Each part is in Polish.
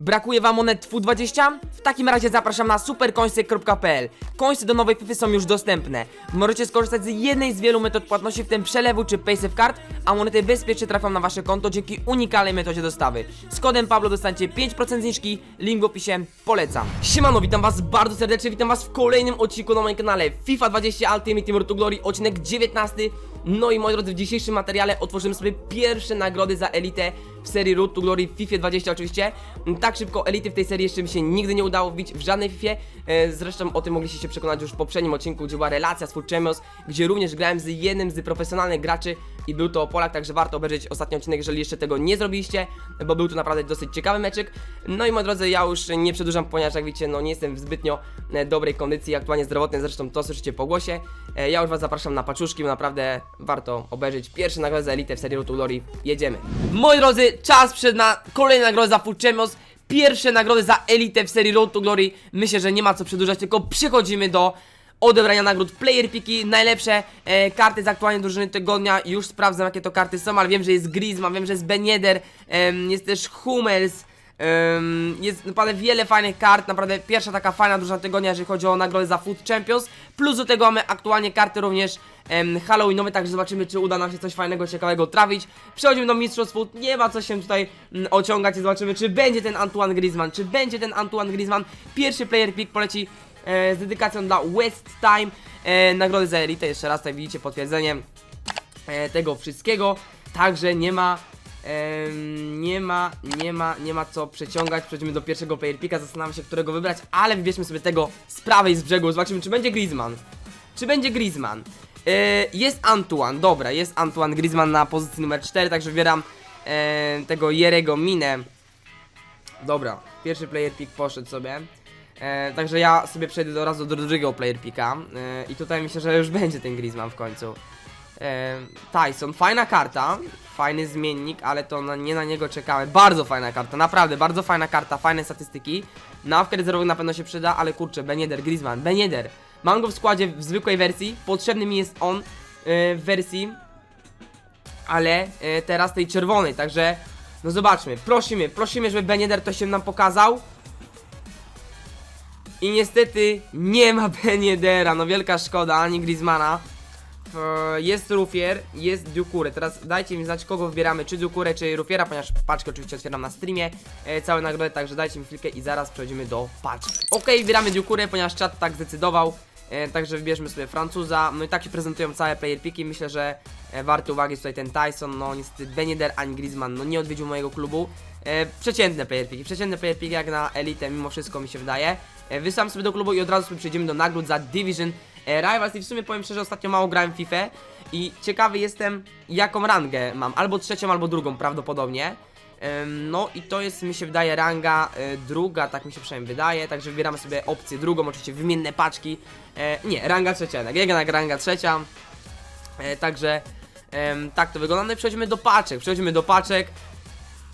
Brakuje wam monet FU20? W takim razie zapraszam na supercoinsy.pl Coinsy do nowej FIFA są już dostępne. Możecie skorzystać z jednej z wielu metod płatności, w tym przelewu czy paysafe card, a monety bezpiecznie trafią na wasze konto dzięki unikalnej metodzie dostawy. Z kodem Pablo dostaniecie 5% zniżki, link w opisie, polecam. Siemano, witam was bardzo serdecznie, witam was w kolejnym odcinku na moim kanale FIFA 20 Ultimate Team to Glory, odcinek 19. No i moi drodzy, w dzisiejszym materiale otworzymy sobie pierwsze nagrody za elitę w serii Road to Glory w FIFA 20 oczywiście. Tak szybko elity w tej serii jeszcze mi się nigdy nie udało wbić w żadnej FIFA. E, Zresztą o tym mogliście się przekonać już w poprzednim odcinku, gdzie była relacja z Champions, gdzie również grałem z jednym z profesjonalnych graczy i był to Polak, także warto obejrzeć ostatni odcinek, jeżeli jeszcze tego nie zrobiliście, bo był to naprawdę dosyć ciekawy meczek. No i moi drodzy, ja już nie przedłużam, ponieważ jak widzicie, no nie jestem w zbytnio e, dobrej kondycji aktualnie zdrowotnej, zresztą to słyszycie po głosie. E, Ja już was zapraszam na paczuszki, bo naprawdę warto obejrzeć pierwszy nagrodę za elitę w serii Road to Glory. Jedziemy. Moi drodzy, czas przed na kolejne nagrody za Food Champions. Pierwsze nagrody za elitę w serii Road to Glory. Myślę, że nie ma co przedłużać, tylko przechodzimy do odebrania nagród Player Piki, najlepsze e, karty z aktualnie drużyny tygodnia. Już sprawdzam jakie to karty są, ale wiem, że jest Griezmann, wiem, że jest Ben Yedder, em, jest też Hummels. Jest naprawdę wiele fajnych kart, naprawdę pierwsza taka fajna drużyna tygodnia, jeżeli chodzi o nagrody za Food Champions. Plus do tego mamy aktualnie karty również em, Halloweenowe, także zobaczymy, czy uda nam się coś fajnego, ciekawego trafić. Przechodzimy do Mistrzostw nie ma co się tutaj mm, ociągać i zobaczymy, czy będzie ten Antoine Griezmann, czy będzie ten Antoine Griezmann. Pierwszy player pick poleci e, z dedykacją dla West Time. E, nagrody za elitę, jeszcze raz tutaj widzicie potwierdzenie e, tego wszystkiego. Także nie ma. Nie ma, nie ma, nie ma co przeciągać. Przechodzimy do pierwszego player picka, zastanawiam się, którego wybrać, ale wybierzmy sobie tego z prawej z brzegu. Zobaczymy, czy będzie Griezmann. Czy będzie Griezmann? E, jest Antoine, dobra, jest Antoine Griezmann na pozycji numer 4, także wybieram e, tego Jerego Minę. Dobra, pierwszy player pick poszedł sobie. E, także ja sobie przejdę od razu do drugiego player picka. E, I tutaj myślę, że już będzie ten Griezmann w końcu. Tyson, fajna karta, fajny zmiennik, ale to na, nie na niego czekałem. Bardzo fajna karta, naprawdę, bardzo fajna karta, fajne statystyki. Na awkę rezerwowych na pewno się przyda, ale kurczę, Ben Yedder, Griezmann, Ben Yedder. Mam go w składzie w zwykłej wersji, potrzebny mi jest on e, w wersji, ale e, teraz tej czerwonej, także no zobaczmy, prosimy, prosimy, żeby Ben Yedder to się nam pokazał. I niestety nie ma Ben Yeddera, no wielka szkoda, ani Griezmana. Jest Rufier, jest Dukure. Teraz dajcie mi znać, kogo wybieramy, czy Dukure, czy Rufiera, ponieważ paczkę oczywiście otwieram na streamie. E, całe nagrody, także dajcie mi chwilkę i zaraz przechodzimy do paczki. Ok, wybieramy Dukure, ponieważ czat tak zdecydował. E, także wybierzmy sobie Francuza. No i tak się prezentują całe player piki. Myślę, że e, warty uwagi jest tutaj ten Tyson. No niestety Ben Yedder ani Griezmann no, nie odwiedził mojego klubu. E, przeciętne player piki, przeciętne player piki jak na elitę, mimo wszystko mi się wydaje. E, wysyłam sobie do klubu i od razu sobie przejdziemy do nagród za Division Rivals i w sumie powiem szczerze, ostatnio mało grałem w FIFA i ciekawy jestem jaką rangę mam, albo trzecią, albo drugą prawdopodobnie. No i to jest, mi się wydaje, ranga e, druga, tak mi się przynajmniej wydaje, także wybieramy sobie opcję drugą, oczywiście wymienne paczki. E, nie, ranga trzecia, jednak jednak ranga trzecia. E, także tak to wygląda. No i przechodzimy do paczek, przechodzimy do paczek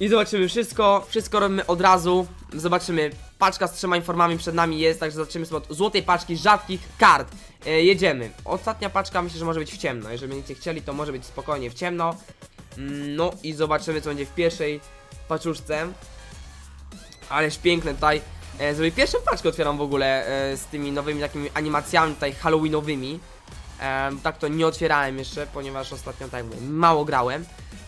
i zobaczymy wszystko, wszystko robimy od razu. Zobaczymy, paczka z trzema informami przed nami jest, także zaczniemy sobie od złotej paczki rzadkich kart. E, jedziemy. Ostatnia paczka myślę, że może być w ciemno. Jeżeli będziecie chcieli, to może być spokojnie w ciemno. Mm, No i zobaczymy, co będzie w pierwszej paczuszce. Ależ piękne tutaj. E, zrobię pierwszą paczkę otwieram w ogóle e, z tymi nowymi takimi animacjami tutaj halloweenowymi. E, tak to nie otwierałem jeszcze, ponieważ ostatnio tak mało grałem.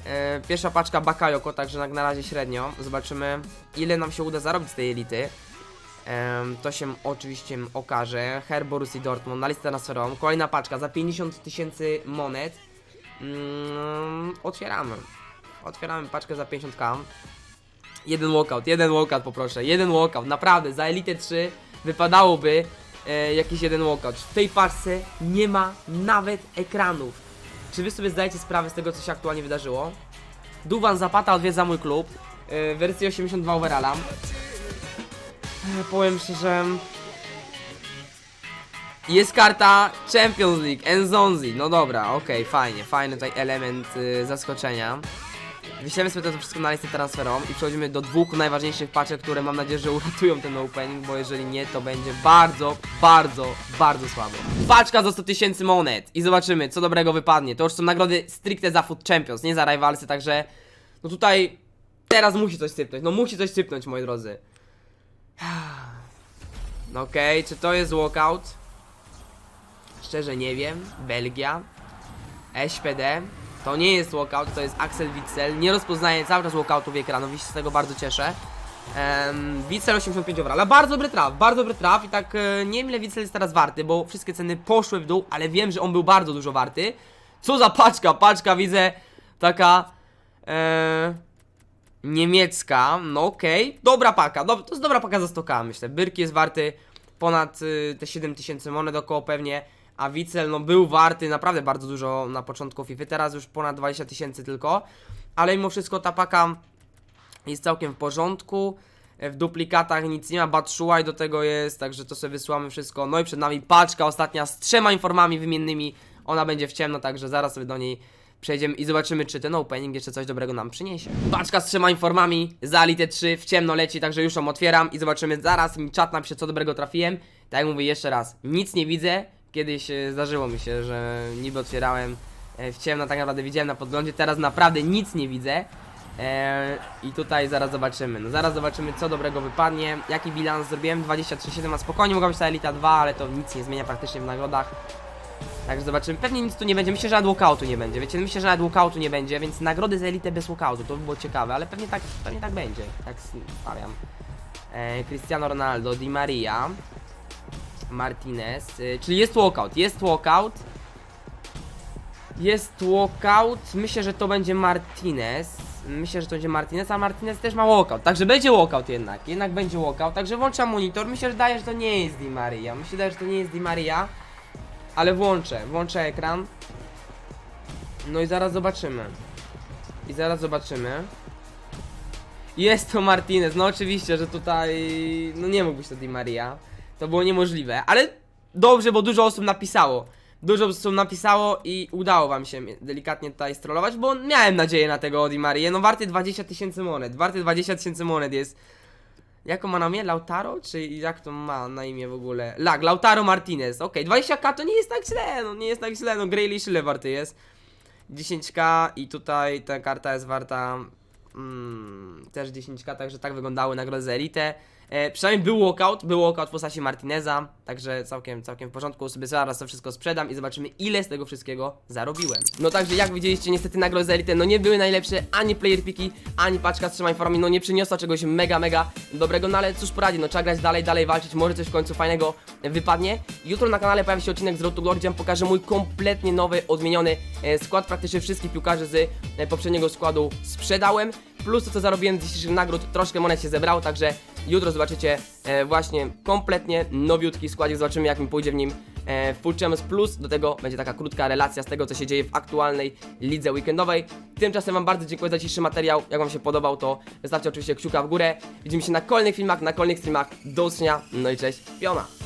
E, pierwsza paczka Bakayoko, także na, na razie średnio. Zobaczymy ile nam się uda zarobić z tej elity. To się oczywiście okaże. Her Borussia Dortmund na listę transferową. Kolejna paczka za 50 tysięcy monet. Mm, otwieramy. Otwieramy paczkę za 50k. Jeden walkout, jeden walkout poproszę. Jeden walkout, naprawdę. Za Elite 3 wypadałoby e, jakiś jeden walkout. W tej paczce nie ma nawet ekranów. Czy wy sobie zdajecie sprawę z tego, co się aktualnie wydarzyło? Duwan Zapata odwiedza mój klub. E, wersji 82 overalla. E, powiem szczerze... Jest karta Champions League, Enzonzi. No dobra, okej, fajnie, fajny tutaj element y, zaskoczenia. Wyślemy sobie to wszystko na listę transferową i przechodzimy do dwóch najważniejszych paczek, które mam nadzieję, że uratują ten opening, bo jeżeli nie, to będzie bardzo, bardzo, bardzo słabo. Paczka za 100 tysięcy monet i zobaczymy, co dobrego wypadnie. To już są nagrody stricte za Food Champions, nie za Rivalsy, także no tutaj teraz musi coś sypnąć, no musi coś sypnąć, moi drodzy. No Okej, czy to jest walkout? Szczerze nie wiem. Belgia. SPD. To nie jest walkout, to jest Axel Witzel. Nie rozpoznaję cały czas walkoutów ekranów i się z tego bardzo cieszę. Um, Witzel 85 overalla. Bardzo dobry traf, bardzo dobry traf i tak e, nie wiem ile Witzel jest teraz warty, bo wszystkie ceny poszły w dół, ale wiem, że on był bardzo dużo warty. Co za paczka, paczka widzę taka e, niemiecka, no okej, dobra paka, dob to jest dobra paka za stoka, myślę. Byrki jest warty ponad y, te 7000 monet około pewnie, a Witzel no był warty naprawdę bardzo dużo na początku FIFA, teraz już ponad 20 tysięcy tylko, ale mimo wszystko ta paka jest całkiem w porządku. W duplikatach nic nie ma, Batshuayi do tego jest, także to sobie wysłamy wszystko. No i przed nami paczka ostatnia z trzema informami wymiennymi. Ona będzie w ciemno, także zaraz sobie do niej przejdziemy i zobaczymy, czy ten opening jeszcze coś dobrego nam przyniesie. Paczka z trzema informami, za Elite 3 w ciemno leci, także już ją otwieram i zobaczymy zaraz. Mi czat napisze, co dobrego trafiłem. Tak jak mówię jeszcze raz, nic nie widzę. Kiedyś e, zdarzyło mi się, że niby otwierałem e, w ciemno, tak naprawdę widziałem na podglądzie, teraz naprawdę nic nie widzę. Eee, I tutaj zaraz zobaczymy. No zaraz zobaczymy co dobrego wypadnie. Jaki bilans zrobiłem? 23,7 a spokojnie mogła być ta Elita 2, ale to nic nie zmienia praktycznie w nagrodach. Także zobaczymy. Pewnie nic tu nie będzie. Myślę, że nawet walkoutu nie będzie. Wiecie, myślę, że nawet walkoutu nie będzie, więc nagrody za Elitę bez walkoutu. To by było ciekawe, ale pewnie tak, pewnie tak będzie. Tak stawiam. Cristiano Ronaldo, Di Maria. Martinez. Yy, czyli jest walkout. Jest walkout. Jest walkout. Myślę, że to będzie Martinez. Myślę, że to będzie Martinez, a Martinez też ma walkout. Także będzie walkout jednak. Jednak będzie walkout. Także włączam monitor. Myślę, że daje, że to nie jest Di Maria. Myślę, że to nie jest Di Maria. Ale włączę. Włączę ekran. No i zaraz zobaczymy. I zaraz zobaczymy. Jest to Martinez. No oczywiście, że tutaj. No nie mógł być to Di Maria. To było niemożliwe. Ale dobrze, bo dużo osób napisało. Dużo osób napisało i udało wam się delikatnie tutaj strollować, bo miałem nadzieję na tego Di Marię. No warty 20 tysięcy monet. Warty 20 tysięcy monet jest. Jak on ma na imię? Lautaro? Czy jak to ma na imię w ogóle? Lag, Lautaro Martinez. Okej, 20k to nie jest tak źle, no nie jest tak źle. No Grealish ile warty jest? 10k i tutaj ta karta jest warta mm, też 10k, także tak wyglądały nagrody za. E, przynajmniej był walkout, był walkout w postaci Martineza, także całkiem, całkiem w porządku. Sobie zaraz to wszystko sprzedam i zobaczymy ile z tego wszystkiego zarobiłem. No także jak widzieliście, niestety nagrody za elitę no nie były najlepsze, ani player piki, ani paczka z trzema informami, no nie przyniosła czegoś mega, mega dobrego, no ale cóż poradzi, no trzeba grać dalej, dalej walczyć, może coś w końcu fajnego wypadnie. Jutro na kanale pojawi się odcinek z Road to Glory, gdzie pokażę mój kompletnie nowy, odmieniony e, skład, praktycznie wszystkich piłkarzy z e, poprzedniego składu sprzedałem, plus to co zarobiłem z dzisiejszych nagród, troszkę monet się zebrało, także jutro zobaczycie e, właśnie kompletnie nowiutki składzik, zobaczymy jak mi pójdzie w nim e, Full Champions Plus, do tego będzie taka krótka relacja z tego co się dzieje w aktualnej lidze weekendowej. Tymczasem wam bardzo dziękuję za dzisiejszy materiał, jak wam się podobał to zostawcie oczywiście kciuka w górę, widzimy się na kolejnych filmach, na kolejnych streamach, do usłyszenia, no i cześć, piona!